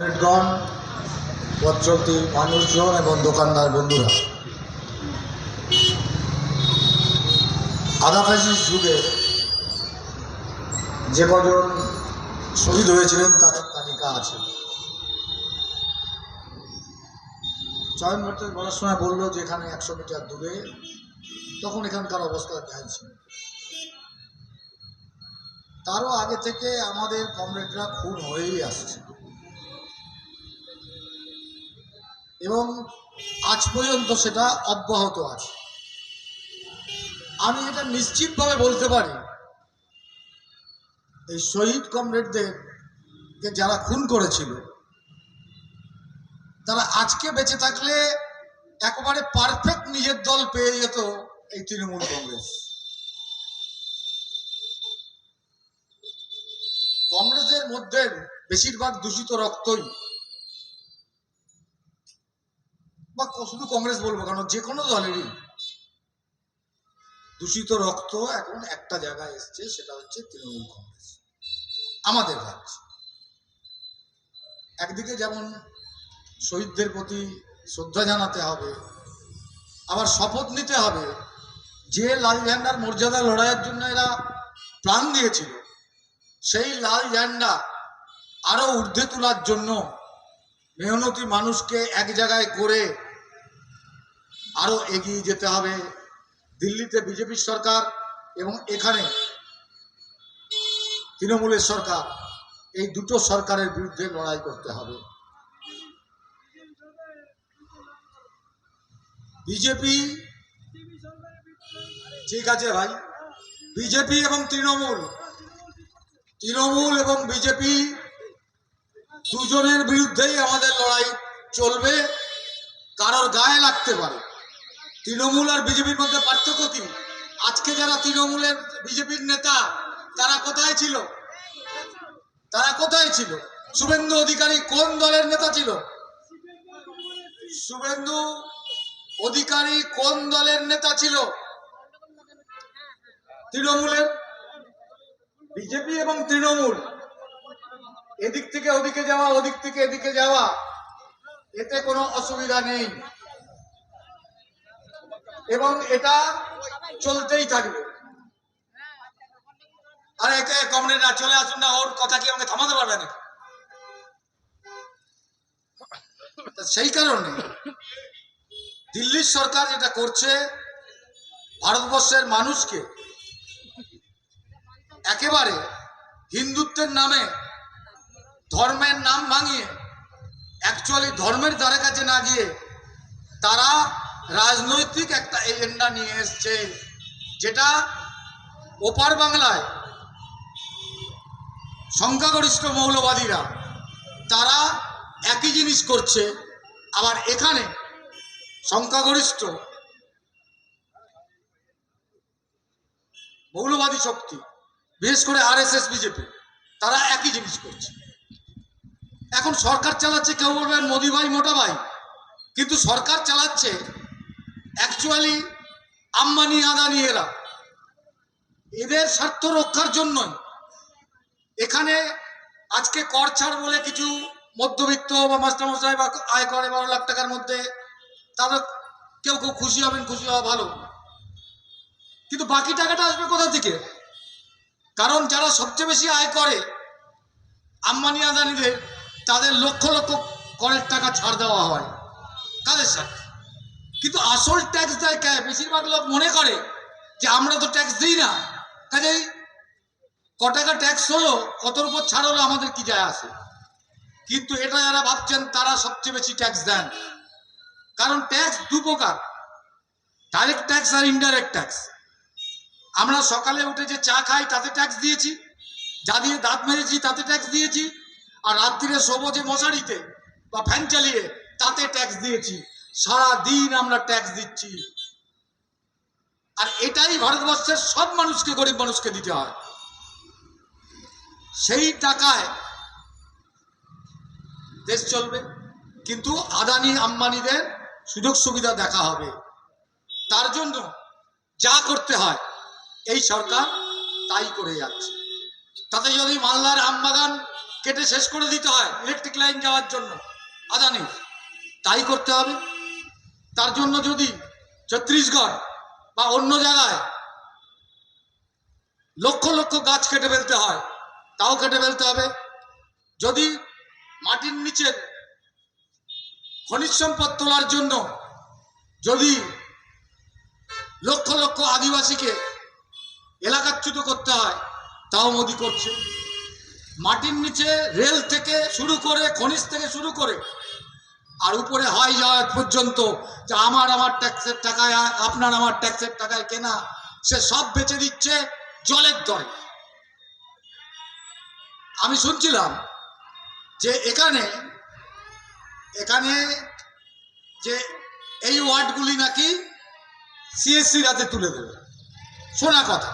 গণ পথচলতি মানুষজন এবং দোকানদার বন্ধুরা। ফ্যাসিস্ট যুগে যে কজন শহীদ হয়েছিলেন তাদের তালিকা আছে। চয়ন ভট্টাচার্য বলার সময় বলল যে এখানে একশো মিটার দূরে, তখন এখানকার অবস্থা ধ্যান ছিল। তারও আগে থেকে আমাদের কমরেডরা খুন হয়েই আসছে। এবং আজ পর্যন্ত সেটা অব্যাহত আছে। আমি এটা নিশ্চিতভাবে বলতে পারি, এই শহীদ কমরেডদেরকে যারা খুন করেছিল, তারা আজকে বেঁচে থাকলে একেবারে পারফেক্ট নিজের দল পেয়ে যেত এই তৃণমূল কংগ্রেস। কংগ্রেসের মধ্যে বেশিরভাগ দূষিত রক্তই বা শুধু কংগ্রেস বলব, কারণ যে কোনো দলেরই। দূষিত রক্ত এখন একটা জায়গায় এসছে, সেটা হচ্ছে তৃণমূল কংগ্রেস। আমাদের রাজ্যে। একদিকে যেমন শহীদদের প্রতি শ্রদ্ধা জানাতে হবে, আবার শপথ নিতে হবে, যে লাল ঝান্ডার মর্যাদা লড়াইয়ের জন্য এরা প্রাণ দিয়েছিল, সেই লাল ঝান্ডা আরও ঊর্ধ্বে তোলার জন্য মেহনতি মানুষকে এক জায়গায় করে আরও এগিয়ে যেতে হবে। দিল্লিতে বিজেপির সরকার এবং এখানে তৃণমূলের সরকার, এই দুটো সরকারের বিরুদ্ধে লড়াই করতে হবে। বিজেপি, ঠিক আছে ভাই, বিজেপি এবং তৃণমূল তৃণমূল এবং বিজেপি দুজনের বিরুদ্ধেই আমাদের লড়াই চলবে, কারোর গায়ে লাগতে পারে। তৃণমূল আর বিজেপির মধ্যে পার্থক্য কি? আজকে যারা তৃণমূলের বিজেপির নেতা, তারা কোথায় ছিল? তারা কোথায় ছিল? শুভেন্দু অধিকারী কোন দলের নেতা ছিল? শুভেন্দু অধিকারী কোন দলের নেতা ছিল? তৃণমূলের? বিজেপি এবং তৃণমূল। এদিক থেকে ওদিকে যাওয়া, ওদিক থেকে এদিকে যাওয়া, এতে কোনো অসুবিধা নেই। এবং এটা চলতেই থাকবে। আর, একে কমরেডরা, চলে আসুন না, ওর কথা কি আমাকে থামাতে পারবে না সেই কারণে দিল্লির সরকার যেটা করছে, ভারতবর্ষের মানুষকে একেবারে হিন্দুত্বের নামে, ধর্মের নাম ভাঙিয়ে অ্যাকচুয়ালি ধর্মের দ্বারে কাছে না গিয়ে তারা রাজনৈতিক একটা এজেন্ডা নিয়ে এসছে, যেটা ওপার বাংলায় সংখ্যাগরিষ্ঠ মৌলবাদীরা, তারা একই জিনিস করছে, আবার এখানে সংখ্যাগরিষ্ঠ মৌলবাদী শক্তি, বিশেষ করে আরএসএস, বিজেপি, তারা একই জিনিস করছে। এখন সরকার চালাচ্ছে, কেউ বলবেন মোদি ভাই মোটা ভাই কিন্তু সরকার চালাচ্ছে অ্যাকচুয়ালি আম্বানি আদানি এরা। এদের স্বার্থ রক্ষার জন্যই। এখানে আজকে কর ছাড় বলে কিছু মধ্যবিত্ত বা মাস্টারমশাই বা আয় করে বারো লাখ টাকার মধ্যে, তারা কেউ কেউ খুশি হবেন, খুশি হওয়া ভালো। কিন্তু বাকি টাকাটা আসবে কোথা থেকে? কারণ যারা সবচেয়ে বেশি আয় করে আম্বানি আদানিদের, তাদের লক্ষ লক্ষ করের টাকা ছাড় দেওয়া হয়। কাদের সাথে কিন্তু আসল ট্যাক্স দেয় কে? বেশিরভাগ লোক মনে করে যে আমরা তো ট্যাক্স দিই না। কাজেই ক টাকা ট্যাক্স হলো, কতর উপর ছাড় হলো আমাদের কি যায় আসে? কিন্তু এটা যারা ভাবছেন, তারা সবচেয়ে বেশি ট্যাক্স দেন। কারণ ট্যাক্স দু প্রকার। ডাইরেক্ট ট্যাক্স আর ইনডাইরেক্ট ট্যাক্স আমরা সকালে উঠে যে চা খাই, তাতে ট্যাক্স দিয়েছি। যা দিয়ে দাঁত মেরেছি তাতে ট্যাক্স দিয়েছি। আর রাত্রিরে শোবো যে মশারিতে বা ফ্যান চালিয়ে, তাতে ট্যাক্স দিয়েছি। সারা দিন আমরা ট্যাক্স দিচ্ছি। আর এটাই ভারতবর্ষের সব মানুষকে, গরিব মানুষকে দিতে হয়। সেই টাকায় দেশ চলবে। কিন্তু আদানি, আম্বানিদের সুযোগ সুবিধা দেখা হবে। তার জন্য যা করতে হয়, এই সরকার তাই করে যাচ্ছে। তাতে যদি মালদার আমবাগান কেটে শেষ করে দিতে হয় ইলেকট্রিক লাইন যাওয়ার জন্য আদানি তাই করতে হবে। তার জন্য যদি ছত্তিশগড় বা অন্য জায়গায় লক্ষ লক্ষ গাছ কেটে ফেলতে হয়, তাও কেটে ফেলতে হবে। যদি মাটির নিচে খনিজ সম্পদ তোলার জন্য যদি লক্ষ লক্ষ আদিবাসীকে এলাকাচ্যুত করতে হয়, তাও মোদি করছে। মাটির নিচে রেল থেকে শুরু করে, খনিজ থেকে শুরু করে আর উপরে হয় যাওয়ার পর্যন্ত যে আমার আমার ট্যাক্সের টাকায়, আপনার আমার ট্যাক্সের টাকায় কেনা, সে সব বেচে দিচ্ছে জলের দরে। আমি শুনছিলাম যে এখানে এখানে যে এই ওয়ার্ডগুলি নাকি সিএসসির হাতে তুলে দেবে। শোনা কথা।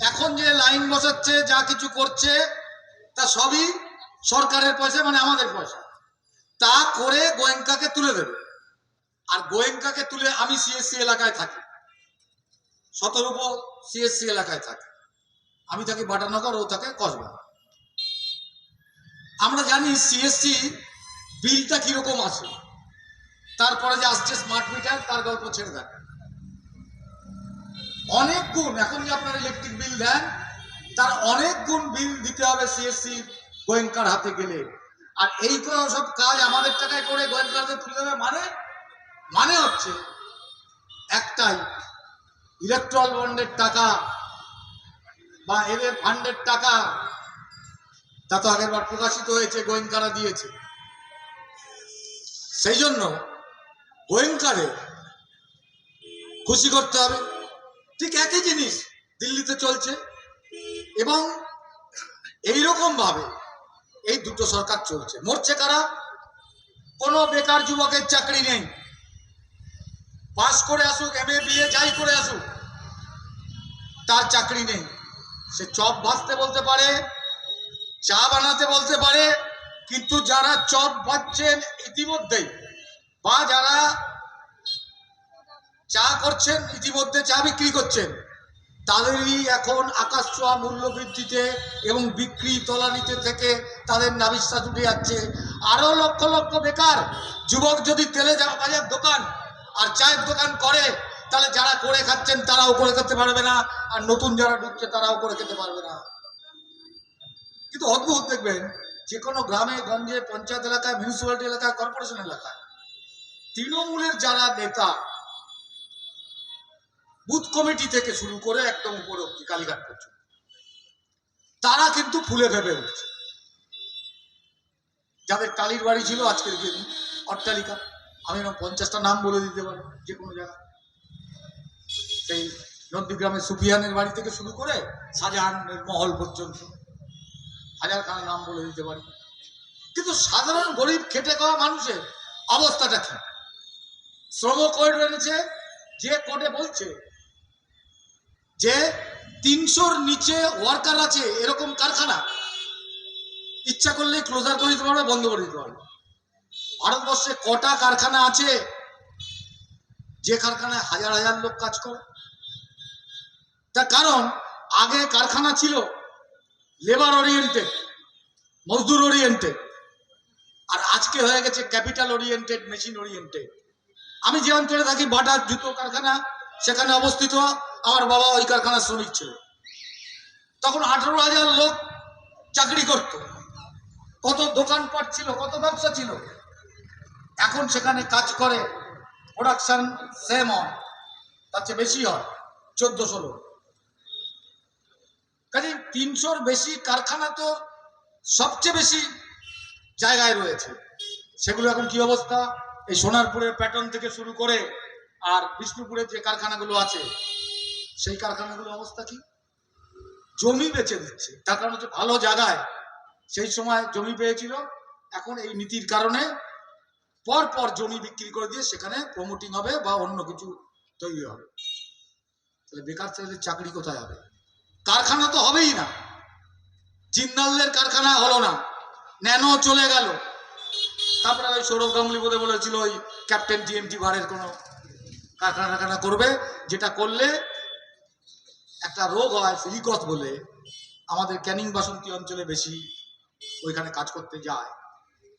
এখন যে লাইন বসাচ্ছে, যা কিছু করছে, তা সবই সরকারের পয়সা মানে আমাদের পয়সা। তা করে গোয়েঙ্কাকে তুলে দেবে। আর গোয়েঙ্কাকে তুলে আমি সিএসসি এলাকায় থাকি। শতরূপ সিএসসি এলাকায় থাকি। আমি থাকি বাটানগর ও থাকে কসবা। আমরা জানি সিএসসি বিলটা কীরকম আসে তারপরে যে আসছে স্মার্ট মিটার তার গল্প ছেড়ে দেন। অনেক গুণ এখন যে আপনার ইলেকট্রিক বিল দেন, তার অনেক গুণ বিল দিতে হবে সিএসসি গোয়েঙ্কার হাতে গেলে। আর এই করে সব কাজ আমাদের টাকায় করে গোয়েঙ্কারদের তুলে দেবে মানে? মানে হচ্ছে একটাই ইলেকট্রল বন্ডের টাকা বা এদের ফান্ডের টাকা, তা তো আগের বার প্রকাশিত হয়েছে গোয়েঙ্কারা দিয়েছে। সেই জন্য গোয়েঙ্কারে খুশি করতে হবে। ঠিক একই জিনিস দিল্লিতে চলছে এবং এইরকম ভাবে এই দুটো সরকার চলছে। মরছে কারা? কোনো বেকার যুবকের চাকরি নেই। পাস করে আসুক এম এ বিএ যাই করে আসুক, তার চাকরি নেই। সে চপ ভাজতে বলতে পারে, চা বানাতে বলতে পারে, কিন্তু যারা চপ ভাজছেন ইতিমধ্যেই, বা যারা চা করছেন, ইতিমধ্যে চা বিক্রি করছেন তাদেরই এখন আকাশ ছোঁয়া মূল্য বৃদ্ধিতে এবং বিক্রি তলানিতে থেকে তাদের নাবিশ্বাস উঠে যাচ্ছে। আরও লক্ষ লক্ষ বেকার যুবক যদি তেলে বাজার দোকান আর চায়ের দোকান করে, তাহলে যারা করে খাচ্ছেন তারাও করে খেতে পারবে না, আর নতুন যারা ঢুকছে তারাও করে খেতে পারবে না। কিন্তু অদ্ভুত দেখবেন, যে কোনো গ্রামে, গঞ্জে, পঞ্চায়েত এলাকায় মিউনিসিপ্যালিটি এলাকায় কর্পোরেশন এলাকায় তৃণমূলের যারা নেতা বুথ কমিটি থেকে শুরু করে একদম উপরে অব্দি কালীঘাট পর্যন্ত। তারা কিন্তু ফুলে ভেবে উঠছে। যাদের টালির বাড়ি ছিল আজকের দিন অট্টালিকা, আমি এরকম পঞ্চাশটা নাম বলে দিতে পারি, যে কোনো জায়গায়। সেই নন্দীগ্রামের সুফিয়ানের বাড়ি থেকে শুরু করে শাহজাহানের মহল পর্যন্ত। হাজার হাজারখানা নাম বলে দিতে পারি। কিন্তু সাধারণ গরিব খেটে খাওয়া মানুষের অবস্থাটা কি? শ্রম কোড এনেছে, যে কোর্টে বলছে যে তিনশোর নিচে ওয়ার্কার আছে, এরকম কারখানা, ইচ্ছা করলে ক্লোজার করে দিতে পারবে, বন্ধ করে দিতে পারবে। ভারতবর্ষে কটা কারখানা আছে? যে কারখানায় হাজার হাজার লোক কাজ করে। তার কারণ, আগে কারখানা ছিল লেবার ওরিয়েন্টেড মজদুর ওরিয়েন্টেড আর আজকে হয়ে গেছে ক্যাপিটাল ওরিয়েন্টেড মেশিন ওরিয়েন্টেড আমি যে অঞ্চলে থাকি, বাটার জুতো কারখানা, সেখানে অবস্থিত আমার বাবা ওই কারখানার শ্রমিক ছিল। তখন আঠারো হাজার লোক চাকরি করত। কত দোকানপাট ছিল, কত ব্যবসা ছিল। এখন সেখানে কাজ করে প্রোডাকশন সেম হয়, তার চেয়ে বেশি হয়, চোদ্দশো লোক। কাজে তিনশোর বেশি কারখানা তো সবচেয়ে বেশি জায়গায় রয়েছে। সেগুলো এখন কি অবস্থা? এই সোনারপুরের প্যাটার্ন থেকে শুরু করে আর বিষ্ণুপুরের যে কারখানাগুলো আছে সেই কারখানাগুলো অবস্থা কি? জমি বেচে দিচ্ছে। তার কারণ হচ্ছে ভালো জায়গায় সেই সময় জমি পেয়েছিল। এখন এই নীতির কারণে পর পর জমি বিক্রি করে দিয়ে সেখানে প্রমোটিং হবে বা অন্য কিছু তৈরি হবে। তাহলে বেকার ছেলেদের চাকরি কোথায় হবে? কারখানা তো হবেই না। জিন্দালদের কারখানা হলো না। ন্যানো চলে গেল। তারপরে ওই সৌরভ গাঙ্গুলি বোধহয় বলেছিল ওই ক্যাপ্টেন টিএমটি ভারের কোনো কারখানা টারখানা করবে, যেটা করলে একটা রোগ হয়, সিলিকস বলে, আমাদের ক্যানিং বাসন্তী অঞ্চলে বেশি ওইখানে কাজ করতে যায়।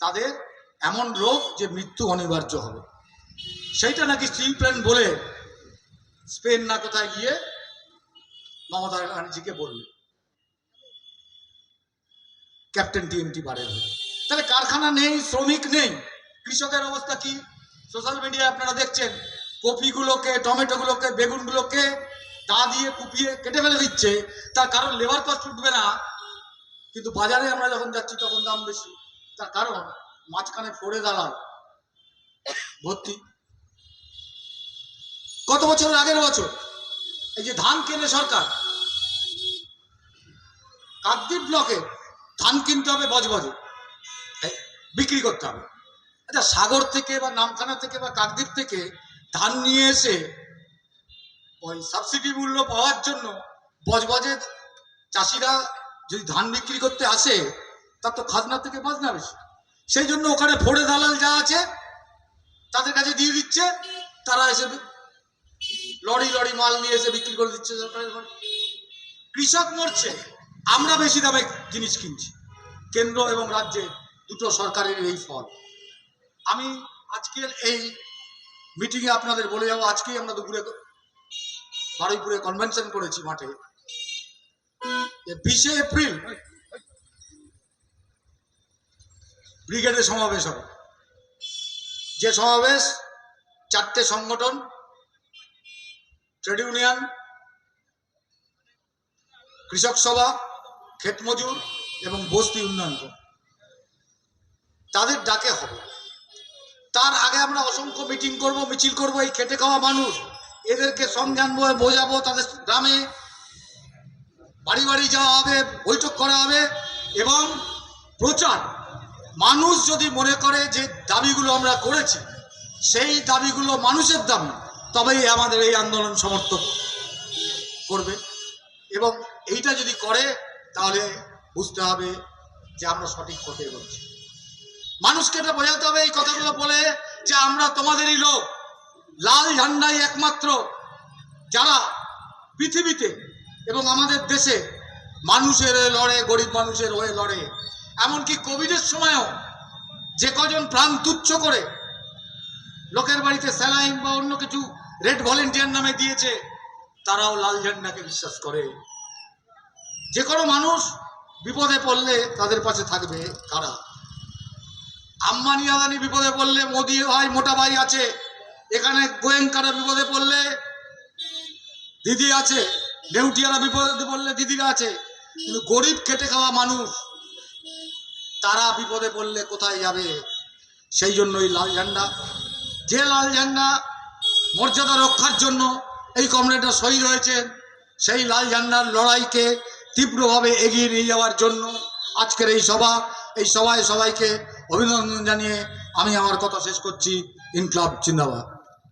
তাদের এমন রোগ যে মৃত্যু অনিবার্য হবে। সেইটা নাকি স্টিল প্ল্যান বলে স্পেন না কোথায় গিয়ে মমতা ব্যানার্জিকে বলল ক্যাপ্টেন টিএমটি হয়ে। তাহলে কারখানা নেই, শ্রমিক নেই, কৃষকের অবস্থা কি? সোশ্যাল মিডিয়ায় আপনারা দেখছেন, কপিগুলোকে, টমেটোগুলোকে, বেগুনগুলোকে দা দিয়ে কুপিয়ে কেটে ফেলে দিচ্ছে। তার কারণ লেবার কস্ট উঠবে না। কিন্তু বাজারে আমরা যখন যাচ্ছি, তখন দাম বেশি। তার কারণ, মাঝখানে ফোড়ে দালাল, ভর্তি। কত বছরের আগের বছর? এই যে ধান কেনে সরকার, কাকদ্বীপ ব্লকে ধান কিনতে হবে বজবজে। বিক্রি করতে হবে। আচ্ছা সাগর থেকে বা নামখানা থেকে বা কাকদ্বীপ থেকে ধান নিয়ে এসে ওই সাবসিডি মূল্য পাওয়ার জন্য বজবজে চাষিরা যদি ধান বিক্রি করতে আসে, তার তো খাজনা থেকে বাজনা বেশি। সেই জন্য ওখানে ভোরে দালাল যা আছে, তাদের কাছে দিয়ে দিচ্ছে, তারা এসে লরি লরি মাল নিয়ে এসে বিক্রি করে দিচ্ছে সরকারের। কৃষক মরছে, আমরা বেশি দামে জিনিস কিনছি। কেন্দ্র এবং রাজ্যে দুটো সরকারের এই ফল। আমি আজকের এই মিটিংয়ে আপনাদের বলে যাব, আজকেই আমরা দুপুরে বারুইপুরে কনভেনশন করেছি মাঠে। বিশে এপ্রিল, ব্রিগেডের সমাবেশ হবে। যে সমাবেশ, চারটে সংগঠন, ট্রেড ইউনিয়ন, কৃষক সভা, ক্ষেত মজুর এবং বস্তি উন্নয়ন তাদের ডাকে হবে। তার আগে আমরা অসংখ্য মিটিং করব, মিছিল করব, এই খেটে খাওয়া মানুষ। এদেরকে সঙ্গে আনব বোঝাবো, তাদের গ্রামে বাড়ি বাড়ি যাওয়া হবে, বৈঠক করা হবে এবং প্রচার। মানুষ যদি মনে করে যে দাবিগুলো আমরা করেছি, সেই দাবিগুলো মানুষের দাবি, তবেই আমাদের এই আন্দোলন সমর্থন করবে। এবং এইটা যদি করে, তাহলে বুঝতে হবে যে আমরা সঠিক পথে এগোচ্ছি। মানুষকে এটা বোঝাতে হবে এই কথাগুলো বলে যে আমরা তোমাদেরই লোক। লাল ঝান্ডাই একমাত্র যারা পৃথিবীতে এবং আমাদের দেশে মানুষের হয়ে লড়ে, গরিব মানুষের হয়ে লড়ে। এমনকি কোভিডের সময়ও যে কজন প্রাণ তুচ্ছ করে লোকের বাড়িতে স্যালাইন বা অন্য কিছু রেড ভলেন্টিয়ার নামে দিয়েছে, তারাও লাল ঝান্ডাকে বিশ্বাস করে। যে কোনো মানুষ বিপদে পড়লে তাদের পাশে থাকবে কারা? আম্বানি আদানি বিপদে পড়লে মোদি ভাই, মোটা ভাই আছে। এখানে গোয়েঙ্কারা বিপদে পড়লে দিদি আছে নেউটিয়ারা বিপদে পড়লে দিদিরা আছে, কিন্তু গরিব খেটে খাওয়া মানুষ, তারা বিপদে পড়লে কোথায় যাবে? সেই জন্যই লাল ঝান্ডা। যে লাল ঝান্ডা মর্যাদা রক্ষার জন্য এই কমরেডরা শহীদ হয়েছেন, সেই লাল ঝান্ডার লড়াইকে তীব্রভাবে এগিয়ে নিয়ে যাওয়ার জন্য আজকের এই সভা, এই সভায় সবাইকে অভিনন্দন জানিয়ে আমি আমার কথা শেষ করছি। ইনকলাব জিন্দাবাদ।